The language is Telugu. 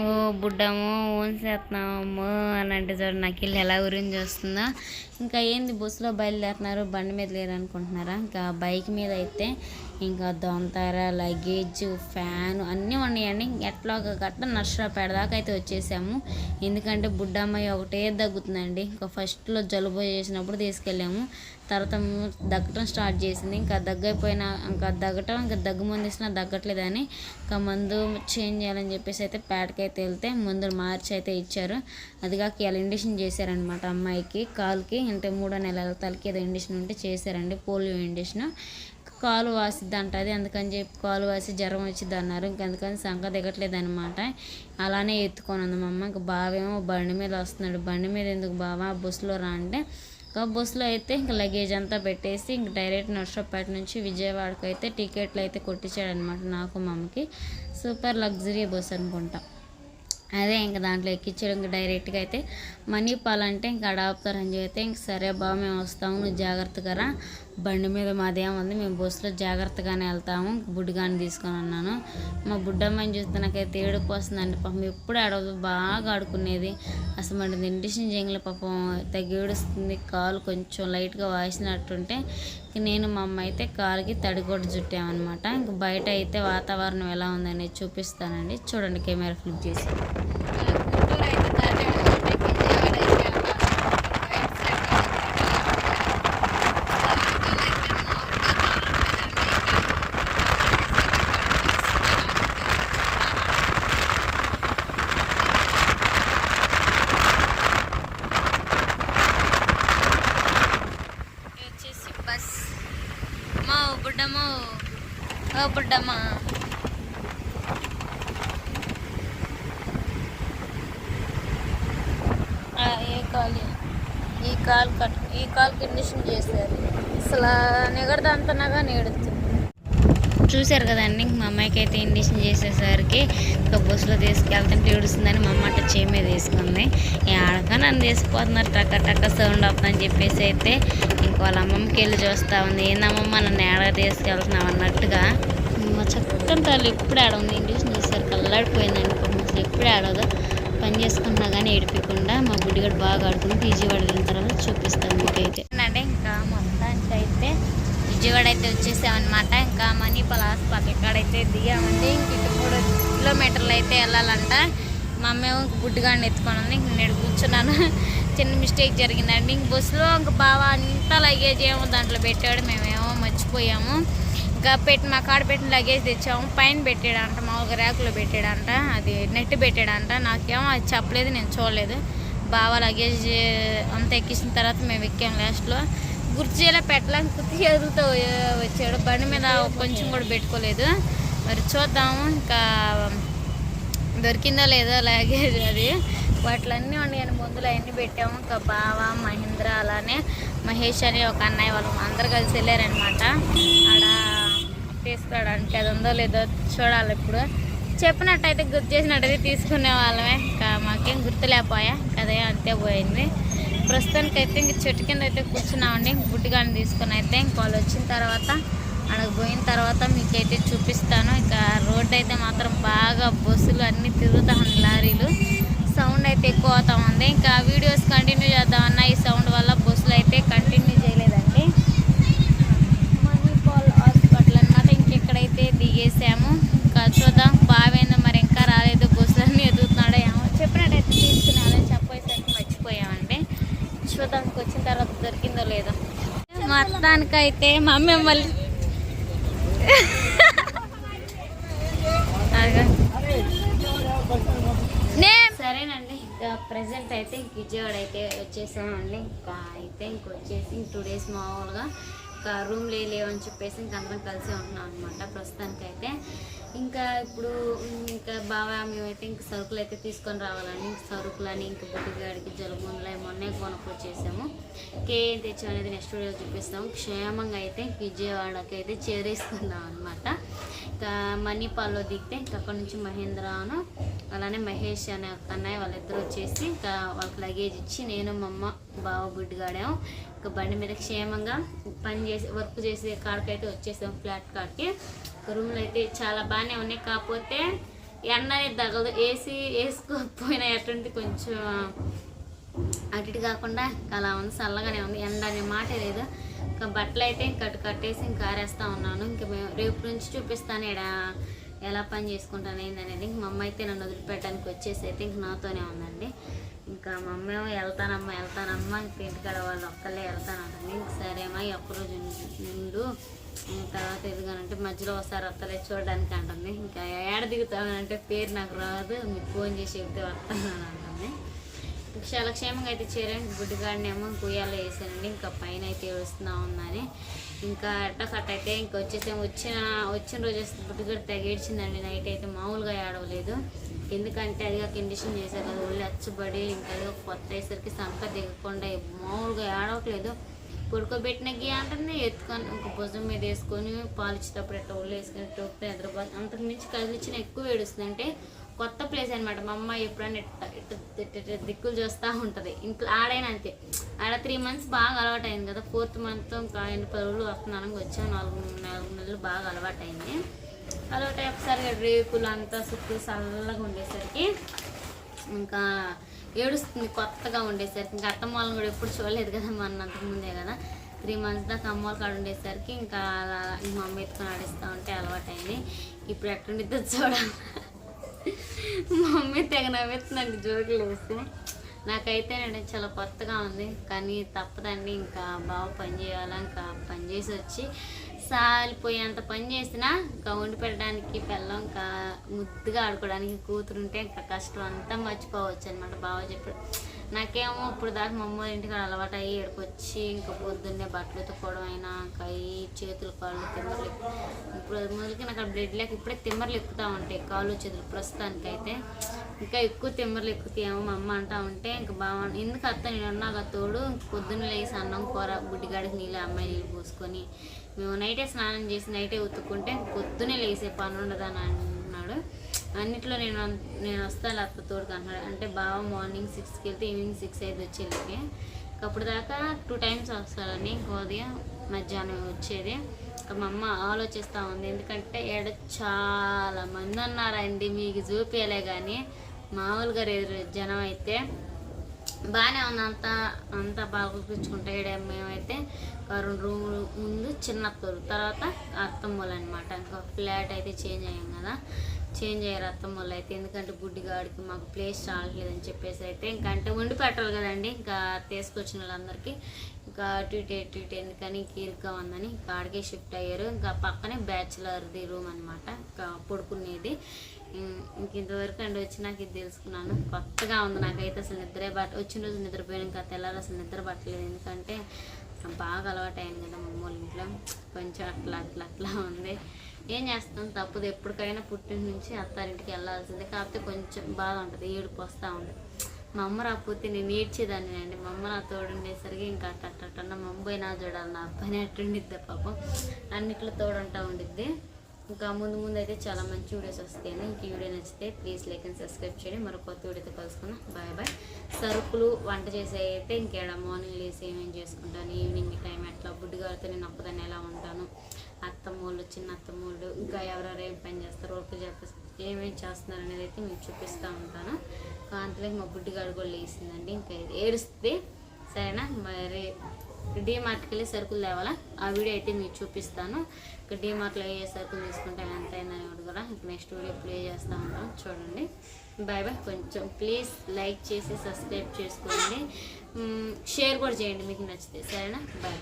ఓ బుడ్డము ఊన్సేస్తున్నాము అని అంటే చూడండి నాకు వెళ్ళి ఎలా గురించి వస్తుందో. ఇంకా ఏంది బస్సులో బయలుదేరుతున్నారు బండి మీద లేరు అనుకుంటున్నారా ఇంకా బైక్ మీద అయితే ఇంకా దొంతర లగేజ్ ఫ్యాన్ అన్నీ ఉన్నాయండి. ఎట్లా ఒక గట్ట నర్సరాపేట దాకా అయితే వచ్చేసాము. ఎందుకంటే బుడ్డమ్మాయి ఒకటే దగ్గుతుందండి. ఇంకా ఫస్ట్లో జలుబు చేసినప్పుడు తీసుకెళ్ళాము. తర్వాత దగ్గటం స్టార్ట్ చేసింది. ఇంకా దగ్గైపోయిన ఇంకా దగ్గటం ఇంకా దగ్గు మందు ఇచ్చినా దగ్గట్లేదని ఇంకా మందు చేంజ్ చేయాలని చెప్పేసి అయితే పేటకి అయితే వెళ్తే మందులు మార్చి అయితే ఇచ్చారు. అది కాక ఇలా ఇండిషన్ చేశారనమాట అమ్మాయికి కాలుకి. అంటే మూడో నెలల తలకి ఏదో ఇండిషన్ ఉంటే చేశారండి పోలియో ఇండిషన్. కాలు వాసిద్ది అంటది అందుకని చెప్పి కాలు వాసి జ్వరం వచ్చింది అన్నారు. ఇంక అందుకని సంక అలానే ఎత్తుకొని ఉంది మా అమ్మ. ఇంకా బావేమో బండి మీద వస్తున్నాడు. బండి మీద ఎందుకు బావా? బస్సులో రా అంటే. ఇంకా బస్సులో అయితే ఇంకా లగేజ్ అంతా పెట్టేసి ఇంక డైరెక్ట్ నర్సరావుపేట నుంచి విజయవాడకు అయితే టికెట్లు అయితే కొట్టించాడనమాట నాకు మా అమ్మకి. సూపర్ లగ్జరీ బస్ అనుకుంటా. అదే ఇంకా దాంట్లో ఎక్కించడం ఇంకా డైరెక్ట్గా అయితే మనీ పాలంటే ఇంకా అడాప్తారని చెప్తే ఇంక సరే బాబు మేము వస్తాము నువ్వు జాగ్రత్తగా రా. బండి మీద మాదేముంది మేము బస్సులో జాగ్రత్తగానే వెళ్తాము బుడ్డిగాని తీసుకొని అన్నాను. మా బుడ్డమ్మని చూస్తే నాకైతే ఏడుపు వస్తుందండి. పాపం ఎప్పుడు ఆడదు బాగా ఆడుకునేది. అసలు మన ఇండిషన్ చేయంలో పాపం తగ్గి ఏడుస్తుంది కాలు కొంచెం లైట్గా వాసినట్టుంటే నేను మా అమ్మ అయితే కాలుకి తడిగొడ్డు చుట్టామన్నమాట ఇంక బయట అయితే వాతావరణం ఎలా ఉందనేది చూపిస్తానండి. చూడండి కెమెరా ఫ్లిప్ చేసి వచ్చేసి బస్ మా బుడ్డమ్మ ఓ బుడ్డమ్మ ఆ, ఏ కాలు. ఈ కాలు కట్ ఈ కాలు కండిషన్ చేశారు. అసలు నిగడదంతనగా నేడుతుంది చూశారు కదండి మా అమ్మాయికి అయితే ఇండిషన్ చేసేసరికి ఇంకా బస్సులో తీసుకెళ్తుంటే ఏడుస్తుందని మా అమ్మ అట్ట చేయి మీద తీసుకుంది ఆడక నన్ను తీసుకుపోతున్నారు టక్క టక్క సౌండ్ అవుతుందని చెప్పేసి అయితే ఇంక వాళ్ళ అమ్మమ్మకి వెళ్ళి చూస్తా ఉంది. ఏందమ్మమ్మ నన్ను ఏడగా తీసుకెళ్తున్నావు అన్నట్టుగా. మా చక్కని తల్లి ఎప్పుడు ఆడ ఉంది ఇండిషన్ చేశారు కల్లాడిపోయిందండి పాపం అసలు ఎప్పుడు ఆడదు పని చేసుకున్నా కానీ ఏడిపించకుండా మా బుడ్డిగడు బాగా ఆడుకుని విజయవాడ వెళ్ళిన తర్వాత చూపిస్తాను మీకైతే. అంటే ఇంకా మొత్తానికి అయితే విజయవాడ అయితే వచ్చేసామన్నమాట. ఇంకా మనీ హాస్పిటల్ పక్కడైతే దిగామండి. ఇంక ఇటు మూడు కిలోమీటర్లు అయితే వెళ్ళాలంట. మా అమ్మ ఏమో ఎత్తుకొని ఉంది ఇంక నేను కూర్చున్నాను. చిన్న మిస్టేక్ జరిగిందండి. ఇంక బస్సులో ఇంక బాగా అంతా లగేజ్ ఏమో దాంట్లో పెట్టాడు. మేమేమో మర్చిపోయాము. ఇంకా పెట్టి మా కాడ పెట్టిన లగేజ్ తెచ్చాము. పైన పెట్టాడంట మామూలుగా ర్యాకులో పెట్టాడంట అది నెట్ పెట్టాడంట. నాకేమో అది చెప్పలేదు నేను చూడలేదు. బాగా లగేజ్ అంతా ఎక్కించిన తర్వాత మేము ఎక్కాం లాస్ట్లో గుర్జీలో పెట్టడానికి కుర్తి చేతులతో వచ్చాడు. బండి మీద కొంచెం కూడా పెట్టుకోలేదు. మరి చూద్దాము ఇంకా దొరికిందో లేదో లగేజ్ అది. వాటిలన్నీ ఉన్నాయని మందులు అవన్నీ పెట్టాము. ఇంకా బావ మహేంద్ర అలానే మహేష్ అని ఒక అన్నయ్య వాళ్ళు అందరు కలిసి వెళ్ళారనమాట ఆడ తీసుకురావడానికి అది ఉందో లేదో చూడాలి ఇప్పుడు. చెప్పినట్టయితే గుర్తు చేసినట్టయితే తీసుకునే వాళ్ళమే. ఇంకా మాకేం గుర్తులేకపోయా అదే అంతే పోయింది. ప్రస్తుతానికైతే ఇంక చెట్టు కింద అయితే కూర్చున్నామండి. గుడ్డిగాని తీసుకొని అయితే ఇంక వాళ్ళు వచ్చిన తర్వాత అక్కడికి పోయిన తర్వాత మీకైతే చూపిస్తాను. ఇక రోడ్ అయితే మాత్రం బాగా బస్సులు అన్నీ తిరుగుతా ఉంది లారీలు. సౌండ్ అయితే ఎక్కువ అవుతా ఉంది. ఇంకా వీడియోస్ కంటిన్యూ చేద్దామన్నా ఈ సౌండ్ వల్ల బస్సులు అయితే కంటిన్యూ చేయలేదండి మణిపాల్ హాస్పిటల్ అనమాట ఇంకెక్కడైతే దిగేసాము ఇంకా చూద్దాం బావేందో మరి ఇంకా రాలేదు బస్సులు అన్నీ ఎదుగుతున్నాడో ఏమో చెప్పినట్టయితే తీసుకున్నాను చెప్పేసరికి మర్చిపోయామండి చూద్దాం ఇంక వచ్చిన తర్వాత దొరికిందో లేదో మొత్తానికైతే మా అమ్మ మళ్ళీ నే- సరేనండి ఇంకా ప్రజెంట్ అయితే ఇంక విజయవాడ అయితే వచ్చేసామండి. ఇంకా అయితే ఇంకొచ్చేసి టూ డేస్ మామూలుగా ఇంకా రూమ్ లేవని చెప్పేసి ఇంక అందరం కలిసి ఉంటున్నాం అనమాట ప్రస్తుతానికైతే. ఇంకా ఇప్పుడు ఇంకా బాగా మేమైతే ఇంక సరుకులు అయితే తీసుకొని రావాలని ఇంక సరుకులని ఇంక బుడ్డిగాడికి జలుబుండ్లు మొన్నే కొనుక్కొచ్చేసాము. ఇంకేం తెచ్చాం అనేది నెక్స్ట్ వీడియో చూపిస్తాము క్షేమంగా అయితే విజయవాడకి అయితే చేరేసుకుందాం అనమాట ఇంకా మణిపాల్లో దిగితే ఇంకా అక్కడ నుంచి మహేంద్రను అలానే మహేష్ అనే అన్నయ్య వాళ్ళిద్దరూ వచ్చేసి ఇంకా వాళ్ళకి లగేజ్ ఇచ్చి నేను మా అమ్మ బావ బుడ్డిగాడాము ఇంకా బండి మీద క్షేమంగా పని చేసి వర్క్ చేసే కాడికైతే వచ్చేసాం ఫ్లాట్ కాడికి. రూమ్లు అయితే చాలా బాగానే ఉన్నాయి. కాకపోతే ఎండ తగదు ఏసీ వేసుకోకపోయినా ఎటువంటి కొంచెం అటు ఇటు కాకుండా అలా ఉంది. చల్లగానే ఉంది. ఎండ అనే మాట లేదు. ఇంకా బట్టలు అయితే కట్టు కట్టేసి ఇంకా ఆరేస్తూ ఉన్నాను. ఇంకా మేము రేపు నుంచి చూపిస్తాను ఇక్కడ ఎలా పని చేసుకుంటాను ఏందనేది ఇంక మా అమ్మ అయితే నన్ను వదిలిపెట్టడానికి వచ్చేసి అయితే ఇంక నాతోనే ఉందండి. ఇంకా మా అమ్మ వెళ్తానమ్మా వెళ్తానమ్మా ఇంక ఇంటికాడ వాళ్ళు ఒక్కళ్ళే వెళ్తానంటుంది ఇంక సరేమ్మా ఈ ఒక్కరోజు నుండు తర్వాత ఎదుగానంటే మధ్యలో ఒకసారి వస్తలే చూడడానికి అంటుంది. ఇంకా ఏడ దిగుతానంటే పేరు నాకు రాదు మీకు ఫోన్ చేసి చెప్తే వస్తాను అని అంటుంది. చాలా క్షేమంగా అయితే చేరండి గుడ్డిగాడినేమో కుయ్యాలో వేసానండి. ఇంకా పైన అయితే ఏడుస్తున్నా ఉందని ఇంకా ఎట్ట కట్ అయితే ఇంకా వచ్చేసి వచ్చిన వచ్చిన రోజు వస్తే గుడ్డిగడ్డ తెగేడ్చిందండి నైట్ అయితే మామూలుగా ఏడవలేదు. ఎందుకంటే అదిగా కండిషన్ చేశారు కదా ఒళ్ళు అచ్చబడి ఇంకా అదిగా కొత్త అయ్యేసరికి సంక దిగకుండా మామూలుగా ఏడవట్లేదు. పడుకోబెట్టిన గీ అంటుంది ఎత్తుకొని ఒక భుజం మీద వేసుకొని పాలు ఇచ్చేటప్పుడు ఎట్లా ఒళ్ళు వేసుకొని టోపితే నిద్రపోతుంది అంతకు మించి కదిలిచ్చిన ఎక్కువ ఏడుస్తుంది అంటే కొత్త ప్లేస్ అనమాట మా అమ్మ ఎప్పుడైనా ఇట్ట ఇట్ట దిక్కులు చూస్తూ ఉంటుంది. ఇంట్లో ఆడైనా అంతే. ఆడ త్రీ మంత్స్ బాగా అలవాటు అయింది కదా. ఫోర్త్ మంత్ ఇంకా ఎన్ని పది రోజులు వస్తున్నాను వచ్చాను నాలుగు నాలుగు నెలలు బాగా అలవాటైంది. అలవాటు అయ్యి ఒకసారి రేకులు అంతా చుట్టూ చల్లగా ఉండేసరికి ఇంకా ఏడుస్తుంది కొత్తగా ఉండేసరికి. ఇంకా అత్తమ్మ వాళ్ళని కూడా ఎప్పుడు చూడలేదు కదా మన అంతకుముందే కదా. త్రీ మంత్స్ దాకా అమ్మ వాళ్ళ కాడ ఉండేసరికి ఇంకా అలా మా అమ్మ ఎత్తుకొని ఆడిస్తూ ఉంటే అలవాటైంది. ఇప్పుడు ఎట్లుండిద్దో చూడాలి. మమ్మీ తెగ నవ్వుతుందండి జోకులు వేస్తే నాకైతే నేను చాలా కొత్తగా ఉంది కానీ తప్పదండి ఇంకా బాగా పని చేయాలా ఇంకా పని చేసి వచ్చి సాలిపోయేంత పని చేసినా ఇంకా వండి పెట్టడానికి పిల్లం ఇంకా ముద్దుగా ఆడుకోవడానికి కూతురుంటే ఇంకా కష్టం అంతా మర్చిపోవచ్చు అనమాట బాగా చెప్పాడు నాకేమో ఇప్పుడు దాకా మా ఇంటికాడ అలవాటు అయ్యి ఇక్కడికి ఇంకా పొద్దున్నే బట్టలు ఉతుక్కోవడం అయినా ఇంకా ఈ చేతులు కాళ్ళు తిమ్మర్లు ఇప్పుడు మొదలుకి నాకు బ్లడ్ లేక ఇప్పుడే తిమ్మర్లు ఎక్కుతూ ఉంటాయి కాళ్ళు చేతులు ప్రస్తుతానికైతే. ఇంకా ఎక్కువ తిమ్మర్లు ఎక్కుతాయేమో మా అమ్మ అంటా ఉంటే ఇంకా బాగా ఎందుకు అత్త నేను ఉన్నాక తోడు పొద్దున్న లేసి అన్నం కూర బుడ్డిగాడికి నీళ్ళు అమ్మాయి నీళ్ళు పోసుకొని మేము నైటే స్నానం చేసి నైటే ఉతుక్కుంటే పొద్దునే లేసే పని ఉండదని అంటున్నాడు అన్నిట్లో నేను నేను వస్తాను అత్త తోడుకు అంటున్నాడు. అంటే బావ మార్నింగ్ సిక్స్కి వెళ్తే ఈవినింగ్ సిక్స్ అయితే వచ్చేళ్ళకి. అప్పుడు దాకా టూ టైమ్స్ వస్తాడని ఇంక ఉదయం మధ్యాహ్నం వచ్చేది. మా అమ్మ ఆలోచిస్తూ ఉంది. ఎందుకంటే ఏడ చాలా మంది ఉన్నారండి. మీకు చూపించలే కానీ మామూలుగా రేరు జనం అయితే బాగానే ఉంది అంత అంతా బాగా కూర్చుకుంటా మేమైతే రెండు రూములు ముందు చిన్న తోలు తర్వాత అత్తమ్మలు అనమాట ఇంకా ఫ్లాట్ అయితే చేంజ్ అయ్యాం కదా. చేంజ్ అయ్యారు అత్తమ్మలు అయితే. ఎందుకంటే గుడ్డిగాడికి మాకు ప్లేస్ చాలట్లేదని చెప్పేసి అయితే ఇంకా అంటే వండి పెట్టాలి కదండి. ఇంకా తీసుకొచ్చిన వాళ్ళందరికీ ఇంకా అటు ఇటు ఇటు ఇటు ఎందుకని కీరుగా ఉందని ఇంకా ఆడికే షిఫ్ట్ అయ్యారు. ఇంకా పక్కనే బ్యాచులర్ది రూమ్ అనమాట ఇంకా పడుకునేది. ఇంక ఇంతవరకు అండి వచ్చి నాకు ఇది తెలుసుకున్నాను. కొత్తగా ఉంది నాకైతే అసలు నిద్రే బట్ట వచ్చిన రోజు నిద్రపోయాను ఇంకా తెల్లారు అసలు నిద్ర పట్టలేదు. ఎందుకంటే బాగా అలవాటు అయింది కదా మా ఇంట్లో. కొంచెం అట్లా అట్లా అట్లా ఉంది. ఏం చేస్తాం? తప్పదు. ఎప్పటికైనా పుట్టిన నుంచి అత్తారింటికి వెళ్ళాల్సిందే. కాకపోతే కొంచెం బాధ ఉంటుంది. ఏడుపు వస్తూ ఉంది. మా అమ్మ రాకపోతే నేను ఏడ్చేదాన్ని అండి. మా అమ్మ నా తోడు ఉండేసరికి ఇంకా అట్ట అట్ట అట్ట మా అమ్మాయి నా చూడాలి నా అబ్బాయిని అట్టుండిద్ది పాపం? అన్నిట్లో తోడుంటా ఉండిద్ది. ఇంకా ముందు ముందు అయితే చాలా మంచి వీడియోస్ వస్తాయని ఇంక వీడియో నచ్చితే ప్లీజ్ లైక్ అండ్ సబ్స్క్రైబ్ చేయండి. మరో కొత్త వీడియోతో కలుసుకుందాం. బాయ్ బాయ్ సరుకులు వంట చేసే అయితే ఇంకేడ మార్నింగ్ లేసి ఏమేమి చేసుకుంటాను? ఈవినింగ్ టైం ఎట్లా? బుడ్డిగారితో నేను అప్పుదాన్ని ఎలా ఉంటాను? అత్తమ్మోళ్ళు చిన్న అత్తమ్మోళ్ళు ఇంకా ఎవరెవరు ఏం పని చేస్తారు? వర్క్ చేస్తారు ఏమేమి చేస్తున్నారు అనేది అయితే మీకు చూపిస్తూ ఉంటాను. కాంతలోకి మా బుడ్డిగాడు కూడా లేసిందండి ఇంకా ఏడుస్తే సరేనా? మరి డీమార్ట్కి వెళ్ళి సరుకులు తేవాలా? ఆ వీడియో అయితే మీకు చూపిస్తాను. ఇక డీమార్ట్లో ఏ సరుకులు తీసుకుంటే ఎంత అయిందని కూడా నెక్స్ట్ వీడియో ప్లే చేస్తూ ఉంటాం చూడండి. బాయ్ బాయ్ కొంచెం ప్లీజ్ లైక్ చేసి సబ్స్క్రైబ్ చేసుకోండి. షేర్ కూడా చేయండి మీకు నచ్చితే. సరేనా? బాయ్